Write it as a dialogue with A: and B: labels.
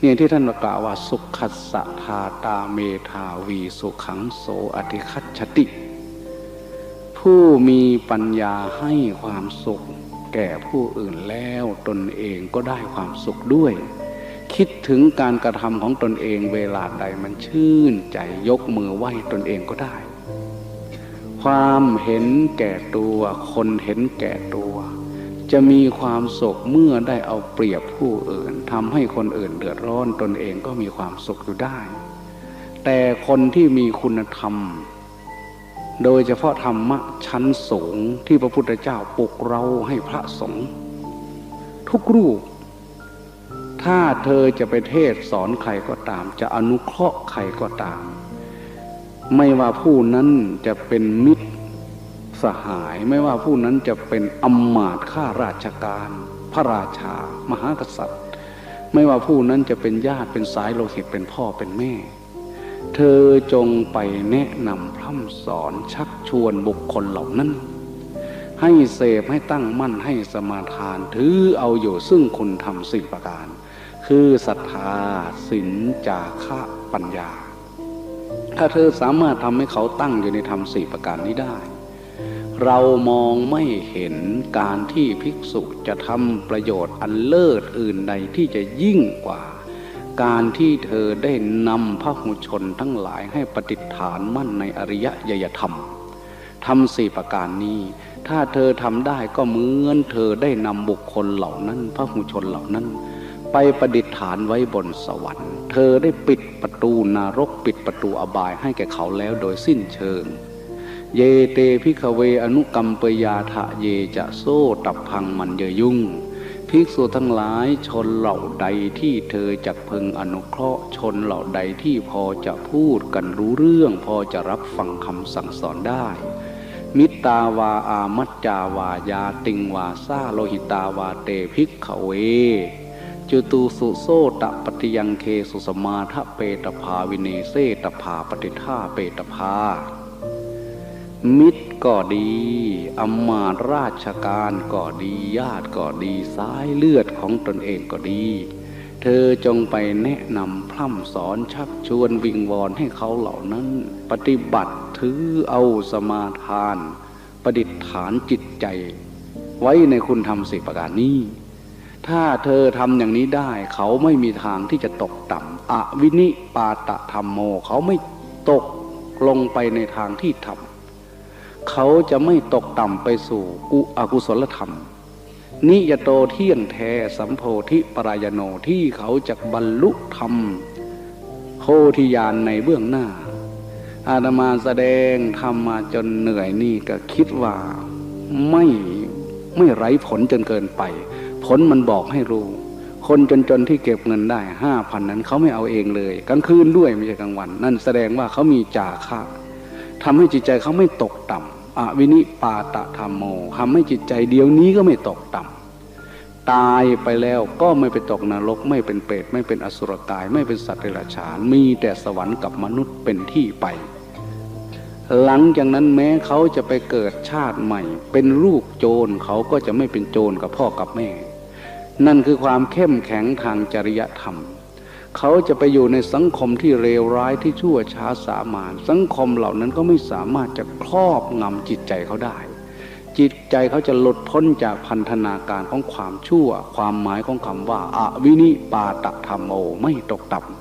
A: เนี่ยที่ท่านกล่าวว่าสุขัสสะทาตาเมธาวีสุขังโสอธิคัตชติ ผู้มีปัญญาให้ความสุข แก่ผู้อื่นแล้วตนเองก็ได้ความสุขด้วย คิดถึงการกระทำของตนเองเวลาใดมันชื่นใจยกมือไหว้ตนเองก็ได้ ความเห็นแก่ตัวคนเห็นแก่ตัว จะมีความสุขเมื่อได้เอาเปรียบผู้อื่นทำให้คนอื่นเดือดร้อนตนเองก็มีความสุขอยู่ได้ แต่คนที่มีคุณธรรม โดยเฉพาะธรรมะชั้นสูงที่พระพุทธเจ้าปลุกเราให้พระสงฆ์ทุกรูป ถ้าเธอจะไปเทศสอนใครก็ตาม จะอนุเคราะห์ใครก็ตาม ไม่ว่าผู้นั้นจะเป็นมิตร สหายไม่ว่าผู้นั้นจะเป็นอำมาตย์ข้าราชการ พระราชา มหากษัตริย์ ไม่ว่าผู้นั้นจะเป็นญาติเป็นสายโลหิตเป็นพ่อเป็นแม่ เธอจงไปแนะนำพร่ำสอนชักชวนบุคคลเหล่านั้น ให้เสพให้ตั้งมั่นให้สมาทานถือเอาอยู่ซึ่งคุณทำสี่ประการ คือศรัทธาศีลจาคะปัญญา ถ้าเธอสามารถทำให้เขาตั้งอยู่ในธรรมสี่ประการนี้ได้ เรามองไม่เห็นการที่ภิกษุจะทำประโยชน์อันเลิศอื่นใดที่จะยิ่งกว่า การที่เธอได้นำพระหุชนทั้งหลายให้ปฏิฐานมั่นในอริยยยธรรมทำสี่ประการนี้ ถ้าเธอทำได้ก็เหมือนเธอได้นำบุคคลเหล่านั้นพระหุชนเหล่านั้น ไปประดิษฐานไว้บนสวรรค์ เธอได้ปิดประตูนรกปิดประตูอบายให้แก่เขาแล้วโดยสิ้นเชิง เยเตพิกเวอนุกรรมปยาทะเยจะโซตับพังมันเยยุ่งภิกษุทั้งหลายชนเหล่าใดที่เธอจักพึงอนุเคราะห์ชนเหล่าใดที่พอจะพูดกันรู้เรื่อง พอจะรับฟังคำสั่งสอนได้ มิตตาวาอามัจจาวายาติงวาซาโลหิตาวาเตภิกขเวจุตูสุโซตะปฏิยังเคสุสมาทะเปตภาวิเนเซตภาปฏิท่าเปตภา มิตรก็ดีอำมาราชการก็ดีญาติก็ดีสายเลือดของตนเองก็ดี เธอจงไปแนะนำพร่ำสอนชักชวนวิงวอนให้เขาเหล่านั้น ปฏิบัติถือเอาสมาทาน ประดิษฐานจิตใจ ไว้ในคุณธรรมสิประการนี้ ถ้าเธอทำอย่างนี้ได้ เขาไม่มีทางที่จะตกต่ำอวินิปาตะธรรมโม เขาไม่ตกลงไปในทางที่ทำ เขาจะไม่ตกต่ำไปสู่กุอกุศลธรรม นิยโตเที่ยงแท้สัมโพธิปรายโนที่เขาจะบรรลุธรรมโคทิยานในเบื้องหน้า อาตมาแสดงทำมาจนเหนื่อยนี่ก็คิดว่าไม่ไม่ไร้ผลจนเกินไป ผลมันบอกให้รู้ คนจนๆที่เก็บเงินได้ห้าพันนั้นเขาไม่เอาเองเลยกลางคืนด้วยไม่ใช่กลางวัน นั่นแสดงว่าเขามีจ่าคะทำให้จิตใจเขาไม่ตกต่ำ อวินิปาตะธรรมโมทำให้จิตใจเดียวนี้ก็ไม่ตกต่ำตายไปแล้วก็ไม่ไปตกนรก ไม่เป็นเปรตไม่เป็นอสุรกาย ไม่เป็นสัตว์เดรัจฉาน มีแต่สวรรค์กับมนุษย์เป็นที่ไป หลังจากนั้นแม้เขาจะไปเกิดชาติใหม่ เป็นลูกโจรเขาก็จะไม่เป็นโจรกับพ่อกับแม่ นั่นคือความเข้มแข็งทางจริยธรรม เขาจะไปอยู่ในสังคมที่เลวร้ายที่ชั่วช้าสามานสังคมเหล่านั้นก็ไม่สามารถจะครอบงำจิตใจเขาได้ จิตใจเขาจะหลุดพ้นจากพันธนาการของความชั่ว ความหมายของคำว่าอวินิปาตธรรมโอไม่ตกต่ำ